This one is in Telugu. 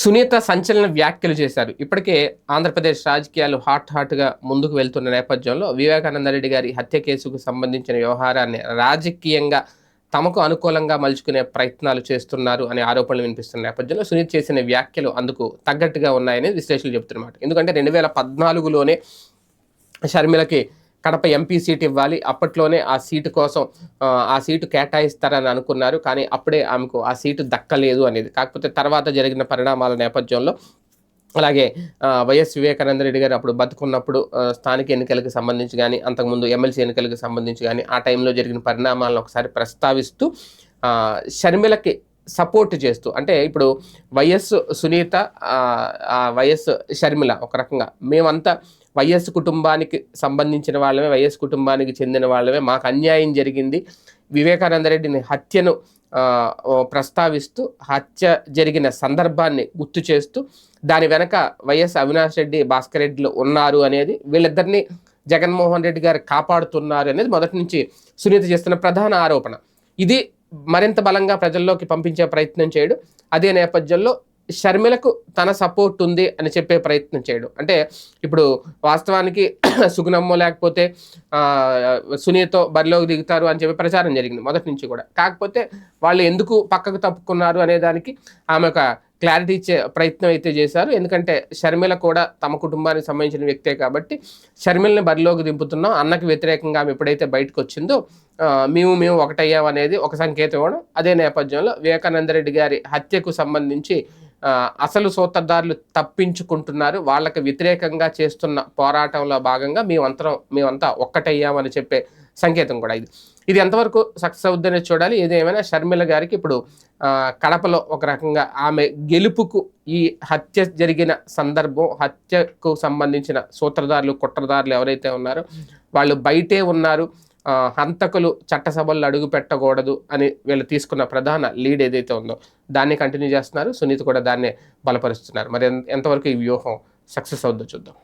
సునీత సంచలన వ్యాఖ్యలు చేశారు. ఇప్పటికే ఆంధ్రప్రదేశ్ రాజకీయాలు హాట్ హాట్గా ముందుకు వెళ్తున్న నేపథ్యంలో వివేకానందరెడ్డి గారి హత్య కేసుకు సంబంధించిన వ్యవహారాన్ని రాజకీయంగా తమకు అనుకూలంగా మలుచుకునే ప్రయత్నాలు చేస్తున్నారు అనే ఆరోపణలు వినిపిస్తున్న నేపథ్యంలో సునీత చేసిన వ్యాఖ్యలు అందుకు తగ్గట్టుగా ఉన్నాయని విశ్లేషకులు చెబుతున్నమాట. ఎందుకంటే రెండు వేల పద్నాలుగులోనే షర్మిలకి కడప ఎంపీ సీట్ ఇవ్వాలి. అప్పట్లోనే ఆ సీటు కోసం ఆ, సీటు కేటాయిస్తారని అనుకున్నారు. కానీ అప్పుడే ఆమెకు ఆ సీటు దక్కలేదు అనేది. కాకపోతే తర్వాత జరిగిన పరిణామాల నేపథ్యంలో అలాగే వైఎస్ వివేకానంద రెడ్డి గారు అప్పుడు బతుకున్నప్పుడు స్థానిక ఎన్నికలకు సంబంధించి కానీ అంతకుముందు ఎమ్మెల్సీ ఎన్నికలకు సంబంధించి కానీ ఆ టైంలో జరిగిన పరిణామాలను ఒకసారి ప్రస్తావిస్తూ షర్మిలకి సపోర్ట్ చేస్తూ అంటే ఇప్పుడు వైఎస్ సునీత వైఎస్ షర్మిల ఒక రకంగా. మేమంతా వైఎస్ కుటుంబానికి సంబంధించిన వాళ్ళమే వైఎస్ కుటుంబానికి చెందిన వాళ్ళమే. మాకు అన్యాయం జరిగింది. వివేకానంద రెడ్డిని హత్యను ప్రస్తావిస్తూ హత్య జరిగిన సందర్భాన్ని గుర్తు చేస్తూ దాని వెనక వైఎస్ అవినాష్ రెడ్డి భాస్కర్ రెడ్డిలు ఉన్నారు అనేది వీళ్ళిద్దరిని జగన్మోహన్ రెడ్డి గారు కాపాడుతున్నారు అనేది మొదటి నుంచి సునీత చేస్తున్న ప్రధాన ఆరోపణ. ఇది మరింత బలంగా ప్రజల్లోకి పంపించే ప్రయత్నం చేయడు. అదే నేపథ్యంలో షర్మిలకు తన సపోర్ట్ ఉంది అని చెప్పే ప్రయత్నం చేయడు. అంటే ఇప్పుడు వాస్తవానికి సుగుణమ్మో లేకపోతే సునీతో బరిలోకి దిగుతారు అని చెప్పి ప్రచారం జరిగింది మొదటి నుంచి కూడా. కాకపోతే వాళ్ళు ఎందుకు పక్కకు తప్పుకున్నారు అనే దానికి ఆమె ఒక క్లారిటీ ఇచ్చే ప్రయత్నం అయితే చేశారు. ఎందుకంటే షర్మిల కూడా తమ కుటుంబానికి సంబంధించిన వ్యక్తే కాబట్టి షర్మిలని బరిలోకి దింపుతున్నాం. అన్నకి వ్యతిరేకంగా ఆమె ఎప్పుడైతే బయటకు వచ్చిందో మేము మేము ఒకటయ్యాం అనేది ఒక సంకేతం ఇవ్వడం. అదే నేపథ్యంలో వివేకానంద రెడ్డి గారి హత్యకు సంబంధించి అసలు సూత్రధారులు తప్పించుకుంటున్నారు. వాళ్ళకి వ్యతిరేకంగా చేస్తున్న పోరాటంలో భాగంగా మేమంతరం మేమంతా ఒక్కటయ్యామని చెప్పే సంకేతం కూడా ఇది. ఇది ఎంతవరకు సక్సెస్ అవుద్దని చూడాలి. ఏదేమైనా షర్మిల గారికి ఇప్పుడు కడపలో ఒక రకంగా ఆమె గెలుపుకు ఈ హత్య జరిగిన సందర్భం హత్యకు సంబంధించిన సూత్రధారులు కుట్రదారులు ఎవరైతే ఉన్నారో వాళ్ళు బయటే ఉన్నారు. హంతకులు చట్టసభల్లో అడుగు పెట్టకూడదు అని వీళ్ళు తీసుకున్న ప్రధాన లీడ్ ఏదైతే ఉందో దాన్ని కంటిన్యూ చేస్తున్నారు. సునీత కూడా దాన్నే బలపరుస్తున్నారు. మరి ఎంతవరకు ఈ వ్యూహం సక్సెస్ అవుద్దో చూద్దాం.